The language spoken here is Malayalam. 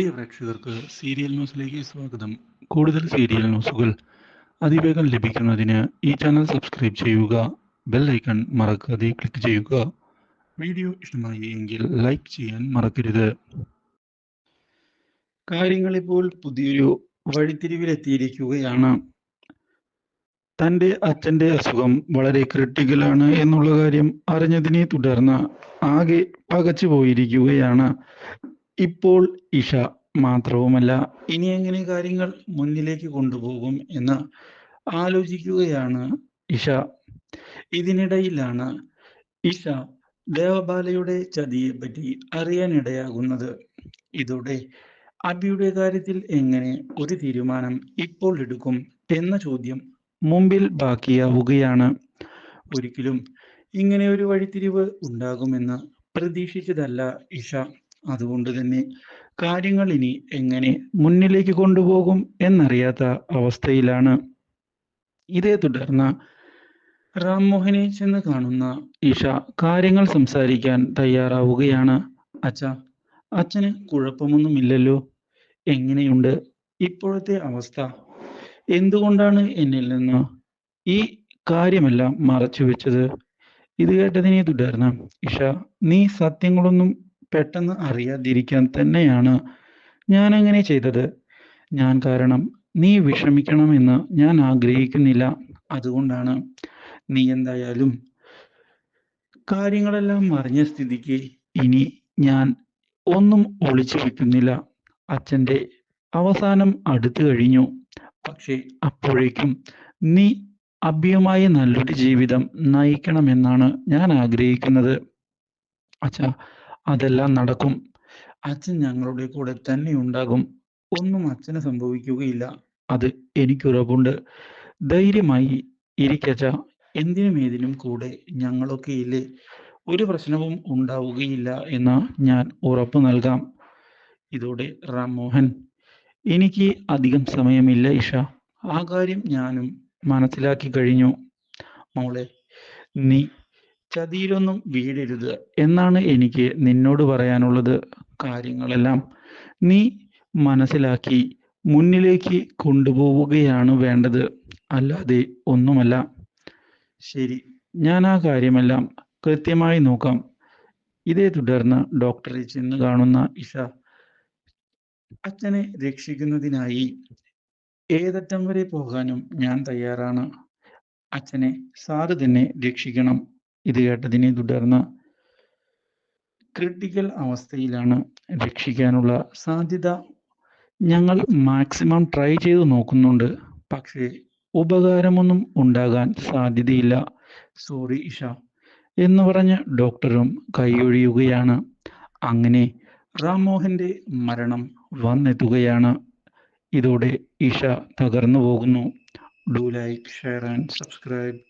പ്രിയ പ്രേക്ഷകർക്ക് സീരിയൽ ന്യൂസിലേക്ക് സ്വാഗതം. കൂടുതൽ സീരിയൽ ന്യൂസുകൾ അതിവേഗം ലഭിക്കുന്നതിന് ഈ ചാനൽ സബ്സ്ക്രൈബ് ചെയ്യുക ബെൽ ഐക്കൺ മറക്കാതെ ക്ലിക്ക് ചെയ്യുക. വീഡിയോ ഇഷ്ടമായി എങ്കിൽ ലൈക്ക് ചെയ്യാൻ മറക്കരുത്. കാര്യങ്ങളിപ്പോൾ പുതിയൊരു വഴിത്തിരിവിലെത്തിയിരിക്കുകയാണ്. തന്റെ അച്ഛന്റെ അസുഖം വളരെ ക്രിട്ടിക്കലാണ് എന്നുള്ള കാര്യം അറിഞ്ഞതിനെ തുടർന്ന് ആകെ പകച്ചു പോയിരിക്കുകയാണ് ഇപ്പോൾ ഇഷ മാത്രവുമല്ല ഇനി എങ്ങനെ കാര്യങ്ങൾ മുന്നിലേക്ക് കൊണ്ടുപോകും എന്ന് ആലോചിക്കുകയാണ് ഇഷ. ഇതിനിടയിലാണ് ഇഷ ദേവബാലയുടെ ചതിയെ പറ്റി അറിയാനിടയാകുന്നത്. ഇതോടെ അബിയുടെ കാര്യത്തിൽ എങ്ങനെ ഒരു തീരുമാനം ഇപ്പോൾ എടുക്കും എന്ന ചോദ്യം മുമ്പിൽ ബാക്കിയാവുകയാണ്. ഒരിക്കലും ഇങ്ങനെ ഒരു വഴിത്തിരിവ് ഉണ്ടാകുമെന്ന് പ്രതീക്ഷിച്ചതല്ല ഇഷ. അതുകൊണ്ട് തന്നെ കാര്യങ്ങൾ ഇനി എങ്ങനെ മുന്നിലേക്ക് കൊണ്ടുപോകും എന്നറിയാത്ത അവസ്ഥയിലാണ്. ഇതേ തുടർന്ന് റാംമോഹനെ ചെന്ന് കാണുന്ന ഇഷ കാര്യങ്ങൾ സംസാരിക്കാൻ തയ്യാറാവുകയാണ്. അച്ഛ അച്ഛന് കുഴപ്പമൊന്നുമില്ലല്ലോ. എങ്ങനെയുണ്ട് ഇപ്പോഴത്തെ അവസ്ഥ? എന്തുകൊണ്ടാണ് എന്നിൽ നിന്ന് ഈ കാര്യമെല്ലാം മറച്ചു വെച്ചത് ഇത് കേട്ടതിനെ തുടർന്ന് ഇഷ നീ സത്യങ്ങളൊന്നും പെട്ടെന്ന് അറിയാതിരിക്കാൻ തന്നെയാണ് ഞാൻ അങ്ങനെ ചെയ്തത്. ഞാൻ കാരണം നീ വിഷമിക്കണമെന്ന് ഞാൻ ആഗ്രഹിക്കുന്നില്ല. അതുകൊണ്ടാണ് നീ എന്തായാലും കാര്യങ്ങളെല്ലാം അറിഞ്ഞ സ്ഥിതിക്ക് ഇനി ഞാൻ ഒന്നും ഒളിച്ചു വെക്കുന്നില്ല. അച്ഛന്റെ അവസാനം അടുത്തു കഴിഞ്ഞു. പക്ഷേ അപ്പോഴേക്കും നീ അഭ്യമായ നല്ലൊരു ജീവിതം നയിക്കണമെന്നാണ് ഞാൻ ആഗ്രഹിക്കുന്നത്. അച്ഛാ അതെല്ലാം നടക്കും. അച്ഛൻ ഞങ്ങളുടെ കൂടെ തന്നെ ഉണ്ടാകും. ഒന്നും അച്ഛന് സംഭവിക്കുകയില്ല. അത് എനിക്കുറപ്പുണ്ട്. ധൈര്യമായി ഇരിക്കച്ച എന്തിനും ഏതിനും കൂടെ ഞങ്ങളൊക്കെ ഇല്ലേ? ഒരു പ്രശ്നവും ഉണ്ടാവുകയില്ല എന്ന് ഞാൻ ഉറപ്പ് നൽകാം. ഇതോടെ റാം മോഹൻ എനിക്ക് അധികം സമയമില്ല ഇഷ. ആ കാര്യം ഞാനും മനസ്സിലാക്കി കഴിഞ്ഞു. മോളെ നീ ചതിയിലൊന്നും വീഴരുത് എന്നാണ് എനിക്ക് നിന്നോട് പറയാനുള്ളത്. കാര്യങ്ങളെല്ലാം നീ മനസ്സിലാക്കി മുന്നിലേക്ക് കൊണ്ടുപോവുകയാണ് വേണ്ടത്. അല്ലാതെ ഒന്നുമല്ല. ശരി ഞാൻ ആ കാര്യമെല്ലാം കൃത്യമായി നോക്കാം. ഇതേ തുടർന്ന് ഡോക്ടറെ ചെന്ന് കാണുന്ന ഇഷ അച്ഛനെ രക്ഷിക്കുന്നതിനായി ഏതറ്റം വരെ പോകാനും ഞാൻ തയ്യാറാണ്. അച്ഛനെ സാറ് തന്നെ രക്ഷിക്കണം. ഇത് കേട്ടതിനെ തുടർന്ന് ക്രിട്ടിക്കൽ അവസ്ഥയിലാണ് രക്ഷിക്കാനുള്ള സാധ്യത. ഞങ്ങൾ മാക്സിമം ട്രൈ ചെയ്ത് നോക്കുന്നുണ്ട്. പക്ഷേ ഉപകാരമൊന്നും ഉണ്ടാകാൻ സാധ്യതയില്ല. സോറി ഇഷ. എന്ന് പറഞ്ഞ് ഡോക്ടറും കൈയൊഴിയുകയാണ്. അങ്ങനെ റാംമോഹന്റെ മരണം വന്നെത്തുകയാണ്. ഇതോടെ ഇഷ തകർന്നു പോകുന്നു. Do like share and subscribe